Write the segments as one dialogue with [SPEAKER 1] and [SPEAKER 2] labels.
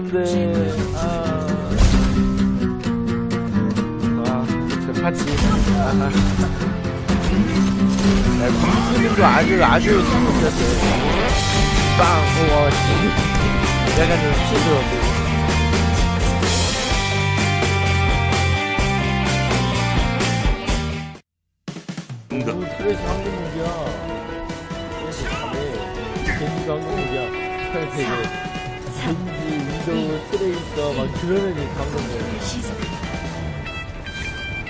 [SPEAKER 1] 근데 아, 아, 저 파티. 아, 야, 공주는 거 아주 아주 신기했어요. 빵, 우와, 씨. 약간 좀. 오, 트레이스 황금무기야. 트레이스 잘해. 겐지도 황금무기야. 되게. 겐지, 윈도우, 트레이서, 막 거예요.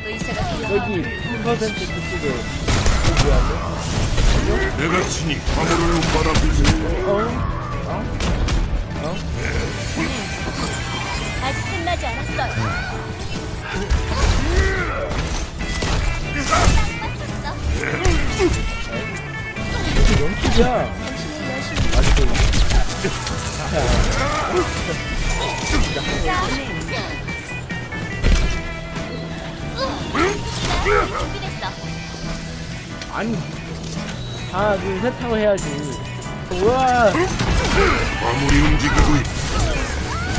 [SPEAKER 2] 의사가 필요하다.
[SPEAKER 1] 여기 1% 그쪽에 뭐야?
[SPEAKER 3] 내가 친히 화물을 운반하고
[SPEAKER 1] 어? 어? 어?
[SPEAKER 2] 아직 끝나지 않았어요.
[SPEAKER 1] 영키야 아니. 하나 둘셋 하고 해야지. 우와.
[SPEAKER 3] 화물이 움직이고 있다.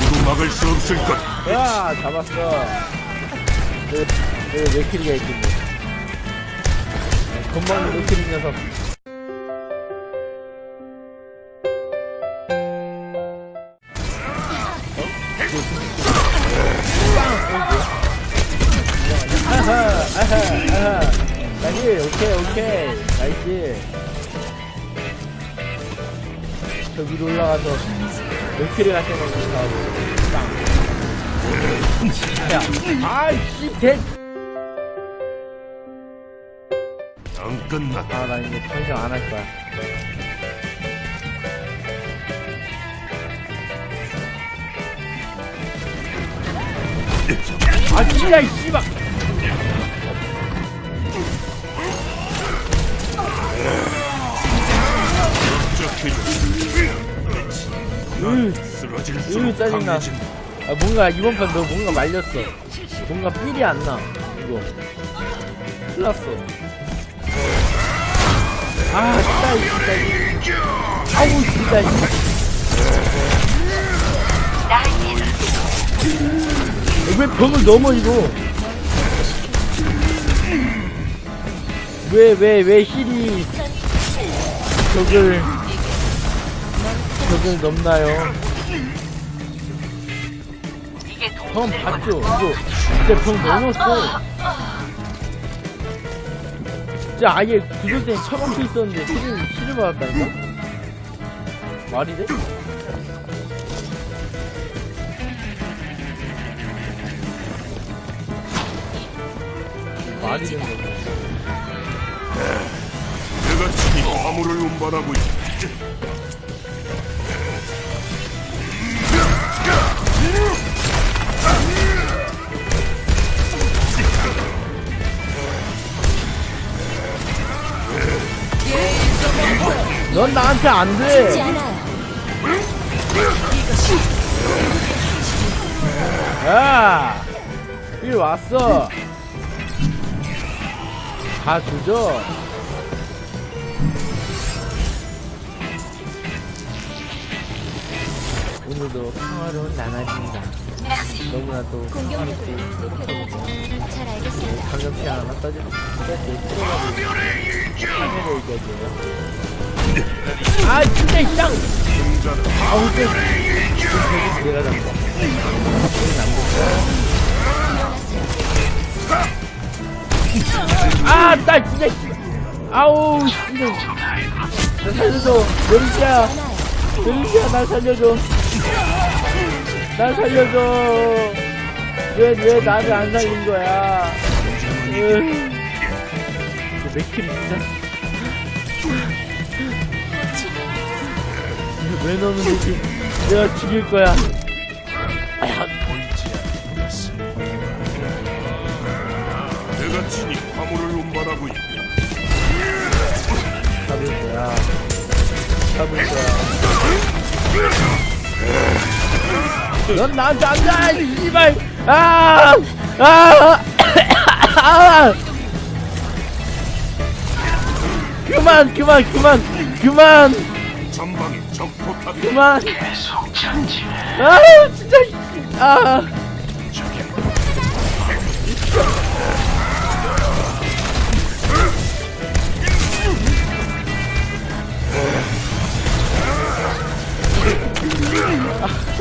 [SPEAKER 3] 누구 막을 수 없을 것.
[SPEAKER 1] 야 잡았어. 여기 맥키리가 있겠네 건방진 맥키리 녀석? 아하 아하 아하 나이스 오케이 오케이 나이스 저 위로 올라가서 맥키리 같은 거 하고 빵 야, 아이씨, 대.
[SPEAKER 3] 안 끝났다.
[SPEAKER 1] 아, 나 이제 더 이상 안할 거야. 아, 진짜, 이 씨발. 으,
[SPEAKER 3] 쓰러질수록
[SPEAKER 1] 으, 짜증나.
[SPEAKER 3] 강해진다.
[SPEAKER 1] 아, 뭔가, 이번 판 너 뭔가 말렸어. 뭔가 삘이 안 나. 이거. 큰일 났어. 아, 진짜, 이 진짜. 이. 아우, 진짜. 이. 왜 벽을 넘어 이거? 왜 왜 왜 힐이 벽을 벽을 넘나요? 형 봤죠? 이거 진짜 벽 넘었어. 진짜 아예 구조대에 처박혀 있었는데 힐을 힐을 받았다니까? 말이 돼? 말이 되는 거지.
[SPEAKER 3] 내가 친히 화물을 운반하고 있다.
[SPEAKER 1] 넌 나한테 안 돼. 야, 일 왔어. 다 주죠. 오늘도 평화로운 나날입니다. 너무나 또
[SPEAKER 2] 공격력을 높여보죠. 잘 알겠습니다.
[SPEAKER 1] 감정피 하나 떠지, 떠지, 풀어가지고 카메라 얘기하죠. 아, 진짜 이상! 아우, 쎄. 내가 잡다. 여긴 안 돼. 아, 나 진짜. 아우, 진짜. 나 살려줘. 메리시아. 메리시아, 날 살려줘. 날 살려줘. 왜, 왜 나를 안 살린 거야. 으. 맥힐이 진짜. 왜 너는 되지? 내가 죽일 거야.
[SPEAKER 3] 내가 친히 화물을 운반하고 있다.
[SPEAKER 1] 잡을 거야. 잡을 거야. 넌 나한테 안 돼! 이 씨발! 아! 아! 아! 그만, 그만, 그만, 그만!
[SPEAKER 3] 전방에 적 포탑이
[SPEAKER 1] 그만. 아 진짜. 아.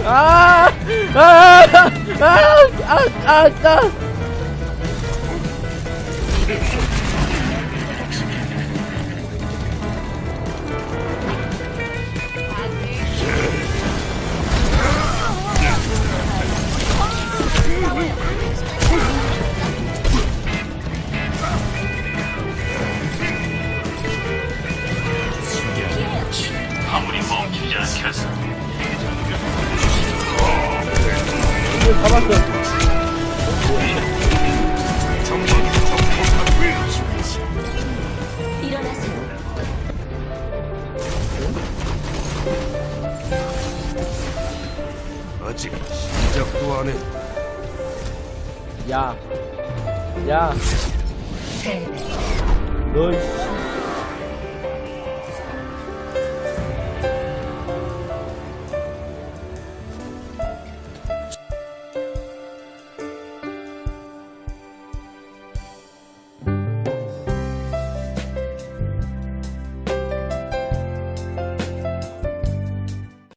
[SPEAKER 1] 아, 아, 아, 아, 아, 아. 잡았어.
[SPEAKER 2] 일어나세요.
[SPEAKER 3] 아직 시작도 안 해.
[SPEAKER 1] 야, 야, 너 씨.